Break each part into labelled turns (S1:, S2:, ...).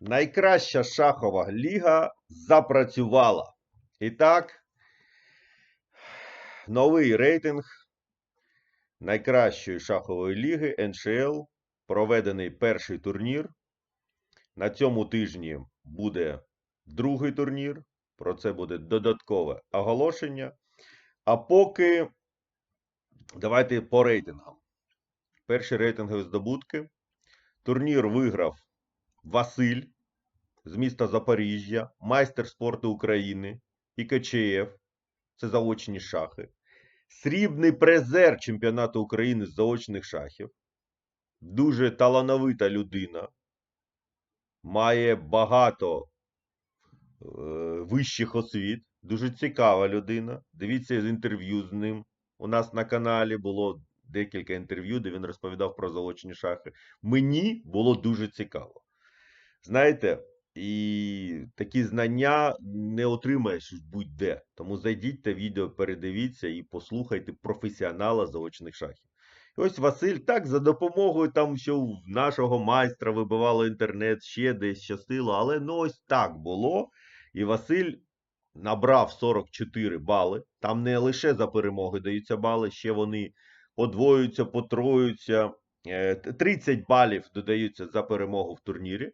S1: Найкраща шахова ліга запрацювала. І так, новий рейтинг найкращої шахової ліги НШЛ. Проведений перший турнір. На цьому тижні буде другий турнір. Про це буде додаткове оголошення. А поки давайте по рейтингам. Перші рейтингові здобутки. Турнір виграв Василь з міста Запоріжжя, майстер спорту України і КЧФ. Це заочні шахи. Срібний призер чемпіонату України з заочних шахів. Дуже талановита людина. Має багато е, вищих освіт. Дуже цікава людина. Дивіться з інтерв'ю з ним. У нас на каналі було декілька інтерв'ю, де він розповідав про заочні шахи. Мені було дуже цікаво. Знаєте, і такі знання не отримаєш будь-де. Тому зайдіть те відео, передивіться і послухайте професіонала заочних шахів. Ось Василь так за допомогою там, що в нашого майстра вибивало інтернет, ще десь щастило, але ну ось так було. І Василь набрав 44 бали. Там не лише за перемоги даються бали, ще вони подвоюються, потроюються. Е, 30 балів додаються за перемогу в турнірі,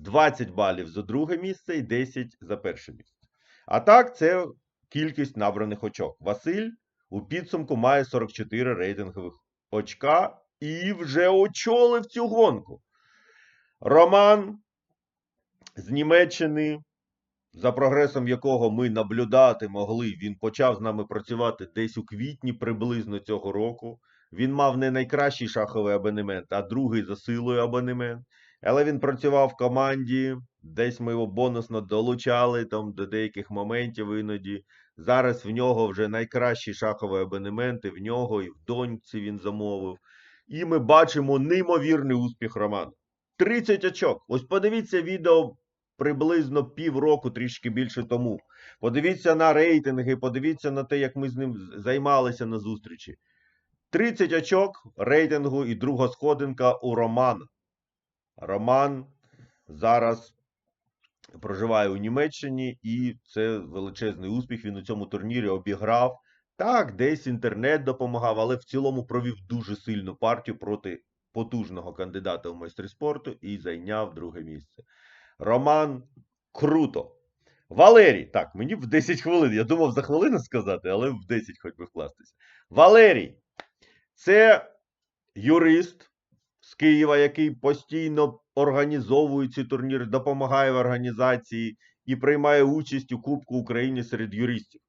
S1: 20 балів за друге місце і 10 за перше місце. А так, це кількість набраних очок. Василь у підсумку має 44 рейтингових очка і вже очолив цю гонку. Роман з Німеччини, за прогресом якого ми наблюдати могли, він почав з нами працювати десь у квітні приблизно цього року. Він мав не найкращий шаховий абонемент, а другий за силою абонемент. Але він працював в команді, десь ми його бонусно долучали там до деяких моментів іноді. Зараз в нього вже найкращі шахові абонементи, в нього і в доньці він замовив. І ми бачимо неймовірний успіх Романа. 30 очок. Ось подивіться відео приблизно півроку, трішки більше тому. Подивіться на рейтинги, подивіться на те, як ми з ним займалися на зустрічі. 30 очок рейтингу і друга сходинка у Романа. Роман зараз проживає у Німеччині, і це величезний успіх. Він у цьому турнірі обіграв. Так, десь інтернет допомагав, але в цілому провів дуже сильну партію проти потужного кандидата у майстри спорту і зайняв друге місце. Роман круто. Валерій, так, мені в 10 хвилин. Я думав за хвилину сказати, але в 10 хоч би вкластися. Валерій, це юрист з Києва, який постійно організовує ці турніри, допомагає в організації і приймає участь у Кубку України серед юристів.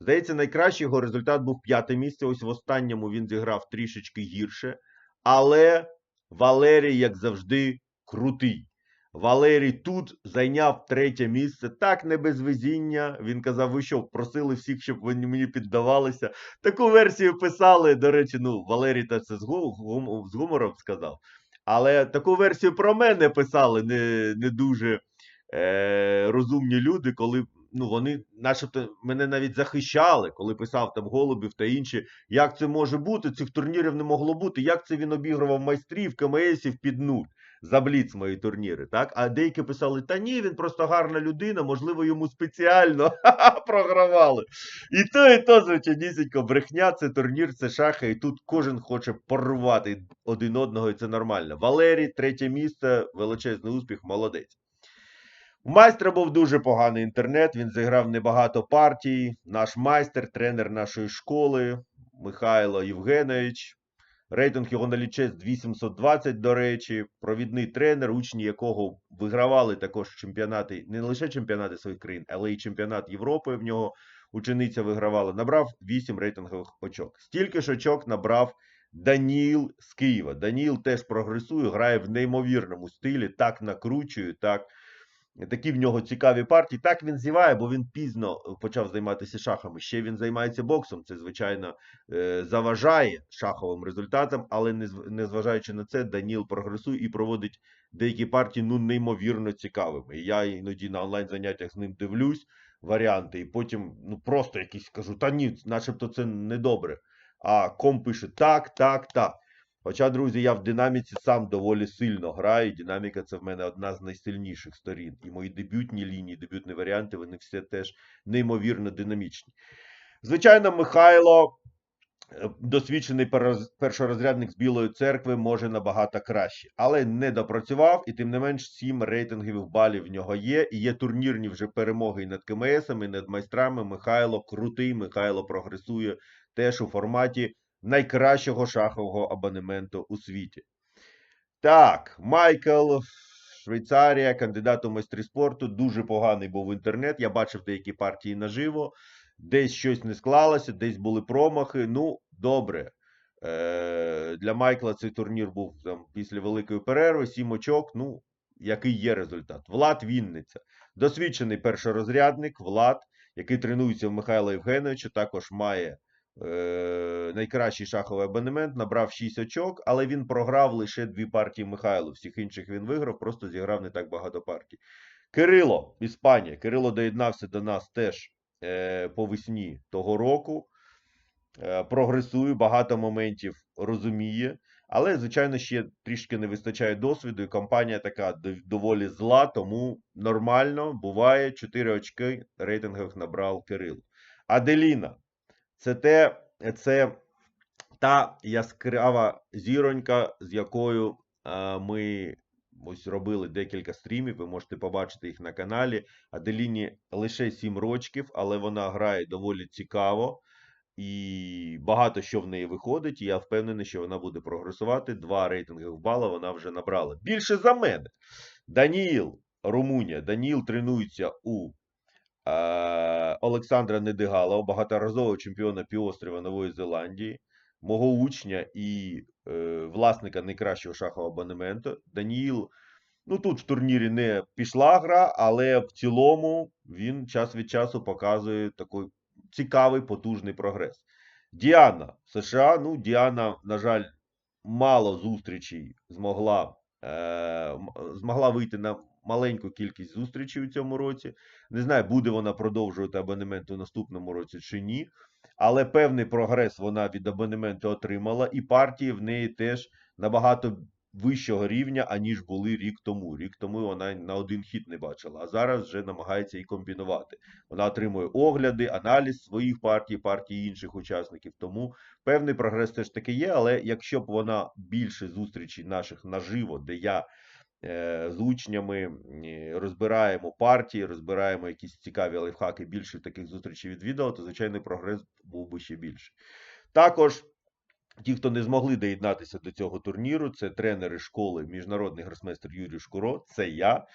S1: Здається, найкращий його результат був п'яте місце. Ось в останньому він зіграв трішечки гірше. Але Валерій, як завжди, крутий. Валерій тут зайняв третє місце. Так, не без везіння. Він казав, ви що, просили всіх, щоб вони мені піддавалися. Таку версію писали. До речі, ну, Валерій та це з, гу- гум- з гумором сказав. Але таку версію про мене писали не, не дуже е, розумні люди, коли ну, вони начебто мене навіть захищали, коли писав там Голубів та інші. Як це може бути? Цих турнірів не могло бути. Як це він обігрував майстрів, КМСів під нуль? За бліц мої турніри, так? А деякі писали: та ні, він просто гарна людина, можливо, йому спеціально програвали. І то, і то, звичайнісінько, брехня, це турнір, це шахи, і тут кожен хоче порвати один одного, і це нормально. Валерій, третє місце, величезний успіх, молодець. У майстра був дуже поганий інтернет, він зіграв небагато партій. Наш майстер, тренер нашої школи Михайло Євгенович. Рейтинг його на лічець 820, до речі, провідний тренер, учні якого вигравали також чемпіонати, не лише чемпіонати своїх країн, але й чемпіонат Європи. В нього учениця вигравала. Набрав 8 рейтингових очок. Стільки ж очок набрав Даніл з Києва. Даніл теж прогресує, грає в неймовірному стилі, так накручує, так. Такі в нього цікаві партії. Так він зіває, бо він пізно е, почав займатися шахами. Ще він займається боксом. Це, звичайно, е, заважає шаховим результатам, але незважаючи на це, Даніл прогресує і проводить деякі партії ну, неймовірно цікавими. І я іноді на онлайн заняттях з ним дивлюсь варіанти, і потім ну, просто якісь кажу, та ні, начебто це недобре. А ком пише так, так, так. Хоча, друзі, я в динаміці сам доволі сильно граю. Динаміка це в мене одна з найсильніших сторін. І мої дебютні лінії, дебютні варіанти, вони всі теж неймовірно динамічні. Звичайно, Михайло, е, досвідчений першорозрядник з Білої церкви, може набагато краще, але не допрацював, і тим не менш, сім рейтингових балів в нього є. І є турнірні вже перемоги і над КМСами, і над майстрами. Михайло крутий, Михайло прогресує теж у форматі найкращого шахового абонементу у світі. Так, Майкл, Швейцарія, кандидат у майстри спорту. Дуже поганий був інтернет. Я бачив деякі партії наживо. Десь щось не склалося, десь були промахи. Ну, добре. Е, для Майкла цей турнір був там, після великої перерви, сім очок. Ну, який є результат? Влад Вінниця. Досвідчений першорозрядник, Влад, який тренується в Михайла Євгеновича, також має е, найкращий шаховий абонемент, набрав 6 очок, але він програв лише дві партії Михайлу. Всіх інших він виграв, просто зіграв не так багато партій. Кирило, Іспанія. Кирило доєднався до нас теж е, по весні того року. Е, прогресує, багато моментів розуміє. Але, звичайно, ще трішки не вистачає досвіду, і компанія така доволі зла, тому нормально буває 4 очки рейтингових набрав Кирил. Аделіна. Це те, це та яскрава зіронька, з якою е, ми ось робили декілька стрімів. Ви можете побачити їх на каналі. Аделіні лише 7 рочків, але вона грає доволі цікаво. І багато що в неї виходить, і я впевнений, що вона буде прогресувати. Два рейтингових бала вона вже набрала. Більше за мене. Даніїл, Румунія. Даніїл тренується у Олександра Недигалова, багаторазового чемпіона півострова Нової Зеландії, мого учня і е, власника найкращого шахового абонементу. Даніїл, ну тут в турнірі не пішла гра, але в цілому він час від часу показує такий цікавий, потужний прогрес. Діана США. Ну, Діана, на жаль, мало зустрічей змогла, е, змогла вийти на маленьку кількість зустрічей у цьому році. Не знаю, буде вона продовжувати абонемент у наступному році чи ні. Але певний прогрес вона від абонементу отримала, і партії в неї теж набагато вищого рівня, аніж були рік тому. Рік тому вона на один хід не бачила, а зараз вже намагається і комбінувати. Вона отримує огляди, аналіз своїх партій, партій інших учасників. Тому певний прогрес теж таки є. Але якщо б вона більше зустрічей наших наживо, де я з учнями е, розбираємо партії, розбираємо якісь цікаві лайфхаки, більше таких зустрічей відвідала, то звичайний прогрес був би ще більший. Також. Ті, хто не змогли доєднатися до цього турніру, це тренери школи, міжнародний гросмейстер Юрій Шкуро, це я.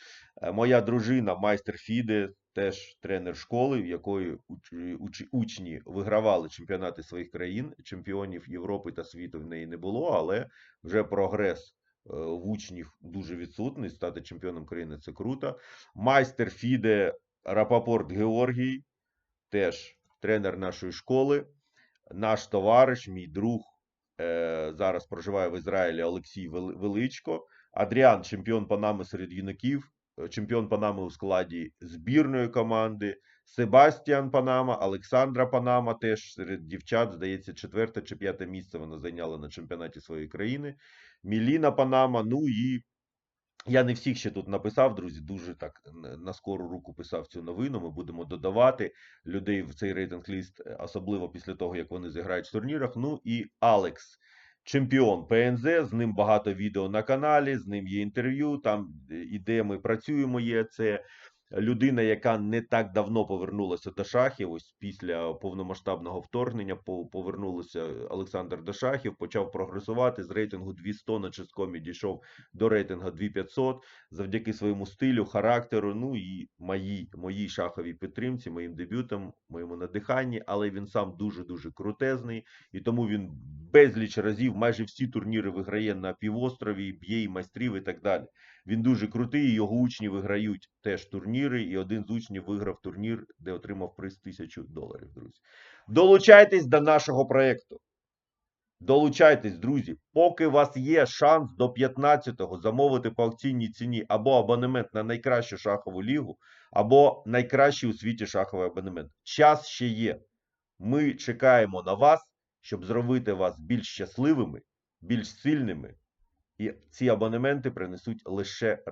S1: Е, Моя дружина, майстер Фіде, теж тренер школи, в якої уч- уч- учні вигравали чемпіонати своїх країн. Чемпіонів Європи та світу в неї не було, але вже прогрес е, в учнів дуже відсутний. Стати чемпіоном країни це круто. Майстер Фіде Рапопорт Георгій, теж тренер нашої школи. Наш товариш, мій друг, е, зараз проживає в Ізраїлі Олексій Величко. Адріан, чемпіон Панами серед юнаків, е, чемпіон Панами у складі збірної команди. Себастіан Панама, Олександра Панама теж серед дівчат, здається, четверте чи п'яте місце вона зайняла на чемпіонаті своєї країни. Міліна Панама, ну і я не всіх ще тут написав, друзі. Дуже так на скору руку писав цю новину. Ми будемо додавати людей в цей рейтинг ліст, е, особливо після того, як вони зіграють в турнірах. Ну і Алекс, чемпіон ПНЗ. З ним багато відео на каналі, з ним є інтерв'ю. Там е, і де ми працюємо. Є це людина, яка не так давно повернулася до шахів. Ось після повномасштабного вторгнення по- повернулося Олександр до шахів, почав прогресувати з рейтингу 200 на ческомі дійшов до рейтингу 2500 завдяки своєму стилю, характеру, ну і моїй, моїй шаховій підтримці, моїм дебютам, моєму надиханні, але він сам дуже-дуже крутезний, і тому він безліч разів майже всі турніри виграє на півострові, б'є і майстрів і так далі. Він дуже крутий, його учні виграють теж турніри, і один з учнів виграв турнір, де отримав приз 1000 доларів, друзі. Долучайтесь до нашого проєкту. Долучайтесь, друзі, поки у вас є шанс до 15-го замовити по акційній ціні або абонемент на найкращу шахову лігу, або найкращий у світі шаховий абонемент. Час ще є. Ми чекаємо на вас, щоб зробити вас більш щасливими, більш сильними, і ці абонементи принесуть лише